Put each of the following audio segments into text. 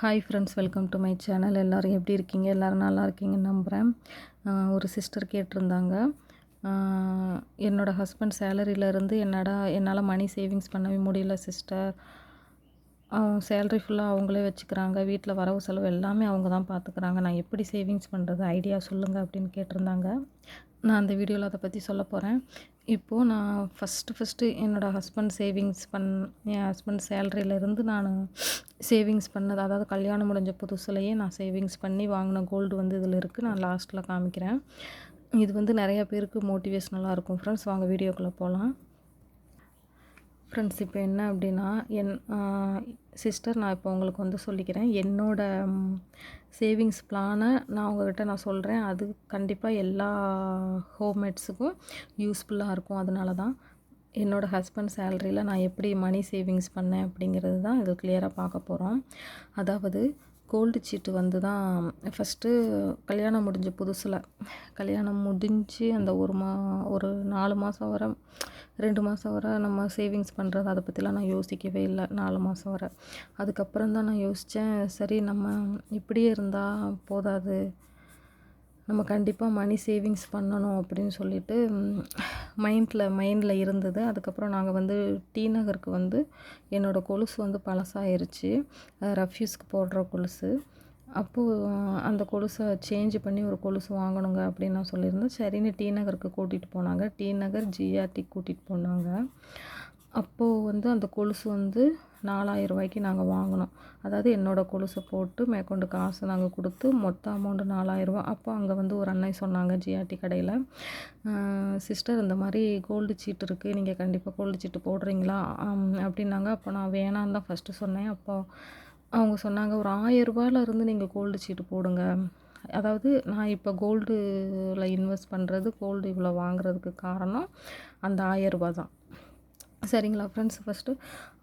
Hi friends welcome to my channel எல்லோரும் எப்படி இருக்கீங்க? எல்லோரும் நல்லா இருக்கீங்கன்னு நம்புகிறேன் ஒரு சிஸ்டர் கேட்டிருந்தாங்க. என்னோடய ஹஸ்பண்ட் சேலரியிலேருந்து என்னடா என்னால் மணி சேவிங்ஸ் பண்ணவே முடியல சிஸ்டர் அவங்க சேலரி ஃபுல்லாக அவங்களே வச்சுக்கிறாங்க. வீட்டில் வரவு செலவு எல்லாமே அவங்க தான் பார்த்துக்கிறாங்க நான் எப்படி சேவிங்ஸ் பண்ணுறது ஐடியா சொல்லுங்கள் அப்படின்னு கேட்டிருந்தாங்க. நான் அந்த வீடியோவில் அதை பற்றி சொல்ல போகிறேன் இப்போது நான் ஃபஸ்ட்டு ஃபஸ்ட்டு என்னோடய ஹஸ்பண்ட் சேவிங்ஸ் பண் என் ஹஸ்பண்ட் சேலரியிலேருந்து நான் சேவிங்ஸ் பண்ணது அதாவது கல்யாணம் முடிஞ்ச புதுசுலேயே நான் சேவிங்ஸ் பண்ணி வாங்கின கோல்டு வந்து இதில் இருக்குது நான் லாஸ்ட்டில் காமிக்கிறேன். இது வந்து நிறையா பேருக்கு மோட்டிவேஷ்னலாக இருக்கும். ஃப்ரெண்ட்ஸ் வாங்க வீடியோக்குள்ளே போகலாம் ஃப்ரெண்ட்ஸ் இப்போ என்ன அப்படின்னா என் சிஸ்டர் நான் இப்போ உங்களுக்கு வந்து சொல்லிக்கிறேன். என்னோட சேவிங்ஸ் பிளானை நான் உங்ககிட்ட நான் சொல்கிறேன் அது கண்டிப்பாக எல்லா ஹோம்மேட்ஸுக்கும் யூஸ்ஃபுல்லாக இருக்கும். அதனால தான் என்னோடய ஹஸ்பண்ட் சேலரியில் நான் எப்படி மணி சேவிங்ஸ் பண்ணேன் அப்படிங்கிறது தான் இது கிளியராக பார்க்க போகிறோம் அதாவது கோல்டு சீட்டு வந்து தான் ஃபஸ்ட்டு கல்யாணம் முடிஞ்ச புதுசில். கல்யாணம் முடிஞ்சு அந்த ஒரு மா ஒரு நாலு மாதம் வர ரெண்டு மாதம் வர நம்ம சேவிங்ஸ் பண்ணுறது அதை பற்றிலாம் நான் யோசிக்கவே இல்லை நாலு மாதம் வர. அதுக்கப்புறம் தான் நான் யோசித்தேன் சரி நம்ம இப்படியே இருந்தால் போதாது. நம்ம கண்டிப்பாக மணி சேவிங்ஸ் பண்ணணும் அப்படின்னு சொல்லிட்டு மைண்டில் மைண்டில் இருந்தது. அதுக்கப்புறம் நாங்கள் வந்து டி நகருக்கு வந்து என்னோடய கொலுசு வந்து பழசாயிருச்சு. ரஃப்யூஸ்க்கு போடுற கொலுசு. அப்போது அந்த கொலுசை சேஞ்ச் பண்ணி ஒரு கொலுசு வாங்கணுங்க அப்படின்னு நான் சொல்லியிருந்தேன். சரின்னு டி நகருக்கு கூட்டிகிட்டு போனாங்க. டி நகர் ஜிஆர்டி கூட்டிகிட்டு போனாங்க. அப்போது வந்து அந்த கொலுசு வந்து நாலாயிரம் ரூபாய்க்கு நாங்கள் வாங்கினோம். அதாவது என்னோடய கொலுசை போட்டு மேற்கொண்டு காசு நாங்கள் கொடுத்து மொத்த அமௌண்ட்டு நாலாயிரரூபா அப்போ அங்கே வந்து ஒரு அண்ணன் சொன்னாங்க ஜிஆர்டி கடையில் சிஸ்டர் இந்த மாதிரி கோல்டு சீட்டு இருக்குது நீங்கள் கண்டிப்பாக கோல்டு சீட்டு போடுறீங்களா? அப்படின்னாங்க. அப்போ நான் வேணான்னு தான் ஃபஸ்ட்டு சொன்னேன். அப்போ அவங்க சொன்னாங்க ஒரு ஆயரூபாயில் இருந்து நீங்கள் கோல்டு சீட்டு போடுங்க. அதாவது நான் இப்போ கோல்டில் இன்வெஸ்ட் பண்ணுறது கோல்டு இவ்வளோ வாங்குறதுக்கு காரணம் அந்த ஆயரூபா தான். சரிங்களா ஃப்ரெண்ட்ஸ் ஃபஸ்ட்டு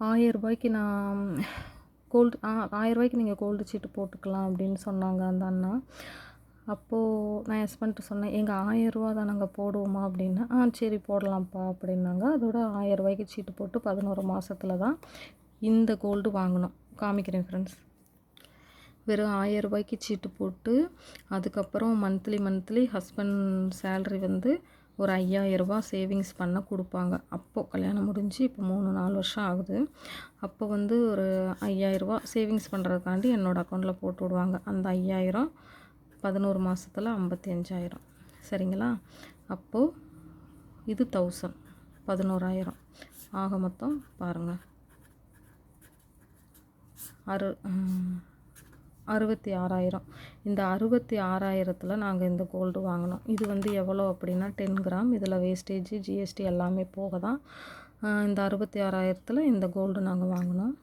ஆயரூபாய்க்கு நான் கோல்டு ஆ ஆயரூபாய்க்கு நீங்கள் கோல்டு சீட்டு போட்டுக்கலாம் அப்படின்னு சொன்னாங்க அந்த அண்ணா. அப்போது நான் ஹஸ்பண்ட்டு சொன்னேன். எங்கள் ஆயரூவா தான் நாங்கள் போடுவோமா அப்படின்னா ஆ சரி போடலாம்ப்பா அப்படின்னாங்க. அதோட ஆயரூபாய்க்கு சீட்டு போட்டு பதினோரு மாதத்துல தான் இந்த கோல்டு வாங்கினோம். காமிக்கிறேன் ஃப்ரெண்ட்ஸ் வெறும் ஆயரூபாய்க்கு சீட்டு போட்டு அதுக்கப்புறம் மந்த்லி மந்த்லி ஹஸ்பண்ட் சேல்ரி வந்து ஒரு ஐயாயிரரூபா சேவிங்ஸ் பண்ண கொடுப்பாங்க. அப்போது கல்யாணம் முடிஞ்சு இப்போ மூணு நாலு வருஷம் ஆகுது. அப்போ வந்து ஒரு ஐயாயிரரூபா சேவிங்ஸ் பண்ணுறதுக்காண்டி என்னோடய அக்கௌண்ட்டில் போட்டு விடுவாங்க. அந்த ஐயாயிரம் பதினோரு மாதத்தில் ஐம்பத்தி அஞ்சாயிரம் சரிங்களா? அப்போது இது தௌசண்ட் பதினோராயிரம். ஆக மொத்தம் பாருங்கள் அறு அறுபத்தி ஆறாயிரம். இந்த அறுபத்தி ஆறாயிரத்தில் நாங்கள் இந்த கோல்டு வாங்கினோம். இது வந்து எவ்வளோ அப்படின்னா டென் கிராம் இதில் வேஸ்டேஜ் ஜிஎஸ்டி எல்லாமே போக தான் இந்த அறுபத்தி ஆறாயிரத்தில் இந்த கோல்டு நாங்கள் வாங்கினோம்.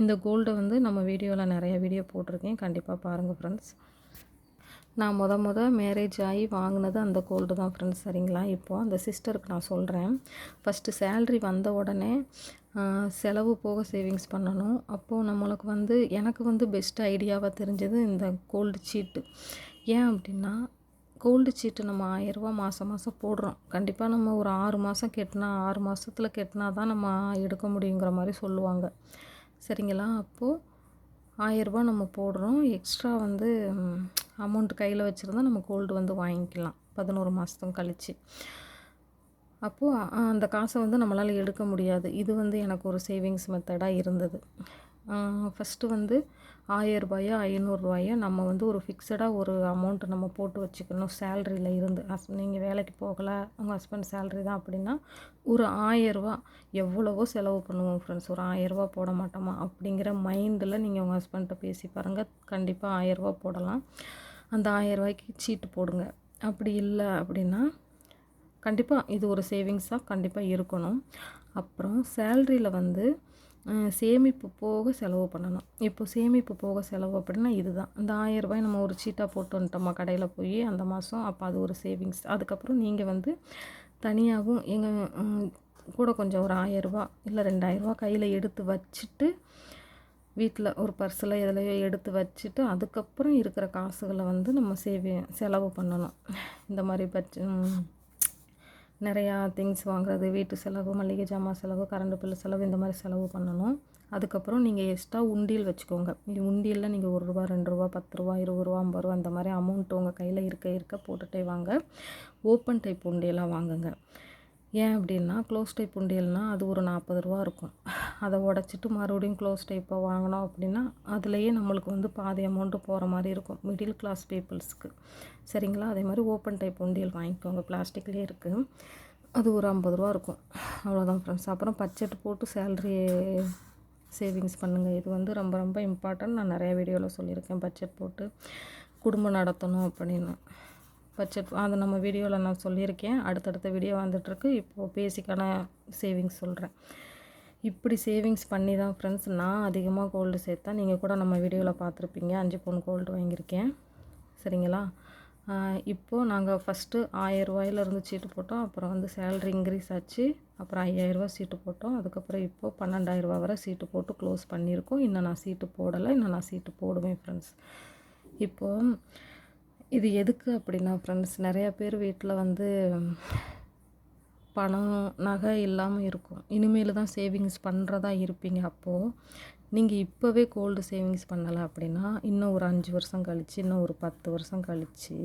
இந்த கோல்டு வந்து நம்ம வீடியோவில் நிறைய வீடியோ போட்டிருக்கேன். கண்டிப்பாக பாருங்கள் ஃப்ரெண்ட்ஸ் நான் முத முத மேரேஜ் ஆகி வாங்கினது அந்த கோல்டு தான் ஃப்ரெண்ட்ஸ் சரிங்களா? இப்போது அந்த சிஸ்டருக்கு நான் சொல்கிறேன் ஃபஸ்ட்டு சேல்ரி வந்த உடனே செலவு போக சேவிங்ஸ் பண்ணணும். அப்போது நம்மளுக்கு வந்து எனக்கு வந்து பெஸ்ட் ஐடியாவாக தெரிஞ்சது இந்த கோல்டு சீட்டு ஏன் அப்படின்னா கோல்டு சீட்டு நம்ம ஆயிரரூபா மாதம் மாதம் போடுறோம். கண்டிப்பாக நம்ம ஒரு ஆறு மாதம் கெட்டினா ஆறு மாதத்தில் கெட்டினா தான் நம்ம எடுக்க முடியுங்கிற மாதிரி சொல்லுவாங்க. சரிங்களா? அப்போது ஆயிரரூபா நம்ம போடுறோம். எக்ஸ்ட்ரா வந்து அமௌண்ட் கையில் வச்சுருந்தா நம்ம கோல்டு வந்து வாங்கிக்கலாம். பதினோரு மாதத்துக்கும் கழித்து அப்போது அந்த காசை வந்து நம்மளால் எடுக்க முடியாது. இது வந்து எனக்கு ஒரு சேவிங்ஸ் மெத்தடாக இருந்தது. ஃபஸ்ட்டு வந்து ஆயரூபாயோ ஐநூறுரூவாயோ நம்ம வந்து ஒரு ஃபிக்ஸடாக ஒரு அமௌண்ட்டு நம்ம போட்டு வச்சுக்கணும். சேல்ரியில் இருந்து. ஹஸ் நீங்கள் வேலைக்கு போகலை உங்கள் ஹஸ்பண்ட் சேல்ரி தான் அப்படின்னா ஒரு ஆயரூவா எவ்வளவோ செலவு பண்ணுவோம் ஃப்ரெண்ட்ஸ் ஒரு ஆயரூபா போட மாட்டோமா? அப்படிங்கிற மைண்டில் நீங்கள் உங்கள் ஹஸ்பண்ட்டை பேசி பாருங்கள் கண்டிப்பாக ஆயரூபா போடலாம். அந்த ஆயரூபாய்க்கு சீட்டு போடுங்க. அப்படி இல்லை அப்படின்னா கண்டிப்பாக இது ஒரு சேவிங்ஸாக கண்டிப்பாக இருக்கணும். அப்புறம் சேல்ரியில் வந்து சேமிப்பு போக செலவு பண்ணணும். இப்போ சேமிப்பு போக செலவு அப்படின்னா இதுதான். இந்த ஆயரூபாய் நம்ம ஒரு சீட்டாக போட்டு வந்துட்டோமா கடையில் போய் அந்த மாதம் அப்போ அது ஒரு சேவிங்ஸ் அதுக்கப்புறம் நீங்கள் வந்து தனியாகவும் எங்கள் கூட கொஞ்சம் ஒரு ஆயரரூபா இல்லை ரெண்டாயிரரூபா கையில் எடுத்து வச்சுட்டு வீட்டில் ஒரு பர்ஸில் எதுலையோ எடுத்து வச்சுட்டு அதுக்கப்புறம் இருக்கிற காசுகளை வந்து நம்ம சேவி செலவு பண்ணணும். இந்த மாதிரி பட்ஜ நிறையா திங்ஸ் வாங்குறது வீட்டு செலவு மளிகை ஜாமான் செலவு கரண்ட் பில்லு செலவு இந்த மாதிரி செலவு பண்ணணும். அதுக்கப்புறம் நீங்கள் எக்ஸ்ட்ரா உண்டியல் வச்சுக்கோங்க. இது உண்டியலில் நீங்கள் ஒரு ரூபா ரெண்டு ரூபா பத்து ரூபா இருபது ரூபா ஐம்பது ரூபா அந்த மாதிரி அமௌண்ட் உங்கள் கையில் இருக்க இருக்க போட்டுகிட்டே வாங்க. ஓப்பன் டைப் உண்டியெல்லாம் வாங்குங்க. ஏன் அப்படின்னா க்ளோஸ் டைப் உண்டியல்னால் அது ஒரு நாற்பது ரூபா இருக்கும். அதை உடச்சிட்டு மறுபடியும் க்ளோஸ் டைப்பை வாங்கினோம் அப்படின்னா அதுலேயே நம்மளுக்கு வந்து பாதி அமௌண்ட்டு போகிற மாதிரி இருக்கும் மிடில் கிளாஸ் பீப்புள்ஸ்க்கு சரிங்களா? அதே மாதிரி ஓப்பன் டைப் உண்டியல் வாங்கிக்கோங்க பிளாஸ்டிக்லேயே இருக்குது அது ஒரு ஐம்பது ரூபா இருக்கும். அவ்வளோதான் ஃப்ரெண்ட்ஸ் அப்புறம் பட்ஜெட் போட்டு சேல்ரி சேவிங்ஸ் பண்ணுங்கள் இது வந்து ரொம்ப ரொம்ப இம்பார்ட்டன்ட் நான் நிறைய வீடியோவில் சொல்லியிருக்கேன் பட்ஜெட் போட்டு குடும்பம் நடத்தணும் அப்படின்னு. பட்ஜெட் அதை நம்ம வீடியோவில் நான் சொல்லியிருக்கேன். அடுத்தடுத்த வீடியோ வந்துட்டுருக்கு. இப்போது பேசிக்கான சேவிங்ஸ் சொல்கிறேன் இப்படி சேவிங்ஸ் பண்ணி தான் ஃப்ரெண்ட்ஸ் நான் அதிகமாக கோல்டு சேர்த்தேன் நீங்கள் கூட நம்ம வீடியோவில் பார்த்துருப்பீங்க. அஞ்சு பவுன் கோல்டு வாங்கியிருக்கேன். சரிங்களா? இப்போது நாங்கள் ஃபஸ்ட்டு ஆயரூவாயிலேருந்து சீட்டு போட்டோம். அப்புறம் வந்து சேலரி இன்க்ரீஸ் ஆச்சு. அப்புறம் ஐயாயிரரூவா சீட்டு போட்டோம். அதுக்கப்புறம் இப்போது பன்னெண்டாயிரரூவா வரை சீட்டு போட்டு க்ளோஸ் பண்ணியிருக்கோம். இன்னும் நான் சீட்டு போடலை. இன்னும் நான் சீட்டு போடுவேன் ஃப்ரெண்ட்ஸ் இப்போது இது எதுக்கு அப்படின்னா ஃப்ரெண்ட்ஸ் நிறையா பேர் வீட்டில் வந்து பணம் நகை இல்லாமல் இருக்கும். இனிமேல் தான் சேவிங்ஸ் பண்ணுறதா இருப்பீங்க அப்போது நீங்கள் இப்போவே கோல்டு சேவிங்ஸ் பண்ணலை அப்படின்னா இன்னும் ஒரு அஞ்சு வருஷம் கழித்து இன்னும் ஒரு பத்து வருஷம் கழித்து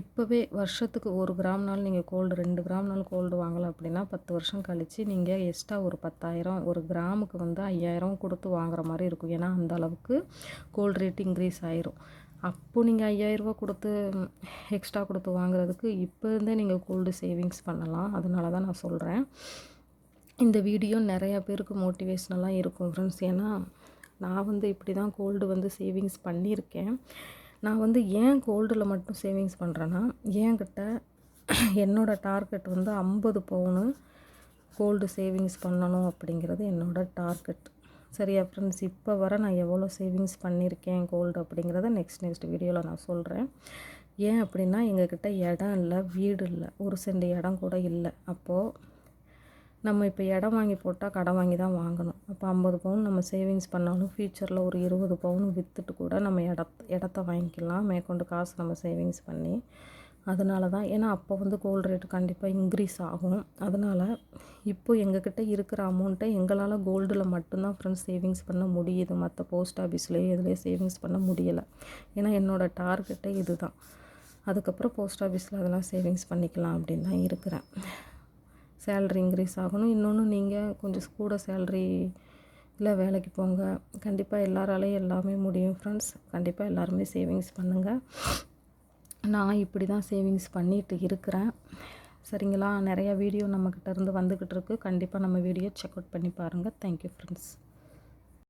இப்போவே வருஷத்துக்கு ஒரு கிராம்னாலும் நீங்கள் கோல்டு ரெண்டு கிராம்னாலும் கோல்டு வாங்கலை அப்படின்னா பத்து வருஷம் கழித்து நீங்கள் எக்ஸ்ட்ரா ஒரு பத்தாயிரம் ஒரு கிராமுக்கு வந்து ஐயாயிரம் கொடுத்து வாங்குற மாதிரி இருக்கும். ஏன்னா அந்த அளவுக்கு கோல்டு ரேட் இன்க்ரீஸ் ஆயிரும். அப்போது நீங்கள் ஐயாயிரரூபா கொடுத்து எக்ஸ்ட்ரா கொடுத்து வாங்குறதுக்கு இப்போ இருந்தே நீங்கள் கோல்டு சேவிங்ஸ் பண்ணலாம். அதனால தான் நான் சொல்கிறேன் இந்த வீடியோ நிறையா பேருக்கு மோட்டிவேஷ்னலாக இருக்கும் ஃப்ரெண்ட்ஸ் ஏன்னா நான் வந்து இப்படி தான் கோல்டு வந்து சேவிங்ஸ் பண்ணியிருக்கேன். நான் வந்து ஏன் கோல்டில் மட்டும் சேவிங்ஸ் பண்ணுறேன்னா என்கிட்ட என்னோடய டார்கெட் வந்து ஐம்பது பவுனு கோல்டு சேவிங்ஸ் பண்ணணும் அப்படிங்கிறது என்னோடய டார்கெட் சரியா ஃப்ரெண்ட்ஸ் இப்போ வர நான் எவ்வளோ சேவிங்ஸ் பண்ணியிருக்கேன் கோல்டு அப்படிங்கிறத நெக்ஸ்ட் நெக்ஸ்ட் வீடியோவில் நான் சொல்கிறேன் ஏன் அப்படின்னா எங்கக்கிட்ட இடம் இல்லை வீடு இல்லை ஒரு சென்ட் இடம் கூட இல்லை. அப்போது நம்ம இப்போ இடம் வாங்கி போட்டால் கடன் வாங்கி தான் வாங்கணும். அப்போ ஐம்பது பவுன் நம்ம சேவிங்ஸ் பண்ணாலும் ஃப்யூச்சரில் ஒரு இருபது பவுன் விற்றுட்டு கூட நம்ம இடத்த இடத்த வாங்கிக்கலாம் மேற்கொண்டு காசு நம்ம சேவிங்ஸ் பண்ணி. அதனால தான். ஏன்னா அப்போ வந்து கோல்டு ரேட்டு கண்டிப்பாக இன்க்ரீஸ் ஆகும். அதனால் இப்போ எங்கக்கிட்ட இருக்கிற அமௌண்ட்டை எங்களால் கோல்டில் மட்டும்தான் ஃப்ரெண்ட்ஸ் சேவிங்ஸ் பண்ண முடியுது. மற்ற போஸ்ட் ஆஃபீஸ்லேயே எதுலேயே சேவிங்ஸ் பண்ண முடியலை. ஏன்னா என்னோடய டார்கெட்டே இது தான் அதுக்கப்புறம் போஸ்ட் ஆஃபீஸில் அதெல்லாம் சேவிங்ஸ் பண்ணிக்கலாம் அப்படின்னு தான் இருக்கிறேன். சேல்ரி இன்க்ரீஸ் ஆகணும். இன்னொன்று நீங்கள் கொஞ்சம் கூட சேல்ரி இல்லை வேலைக்கு போங்க. கண்டிப்பாக எல்லாராலையும் எல்லாமே முடியும் ஃப்ரெண்ட்ஸ் கண்டிப்பாக எல்லாருமே சேவிங்ஸ் பண்ணுங்கள் நான் இப்படி தான் சேவிங்ஸ் பண்ணிட்டு இருக்கிறேன். சரிங்களா? நிறையா வீடியோ நம்மக்கிட்ட இருந்து வந்துக்கிட்டு இருக்கு. கண்டிப்பாக நம்ம வீடியோ செக் அவுட் பண்ணி பாருங்கள் தேங்க்யூ ஃப்ரெண்ட்ஸ்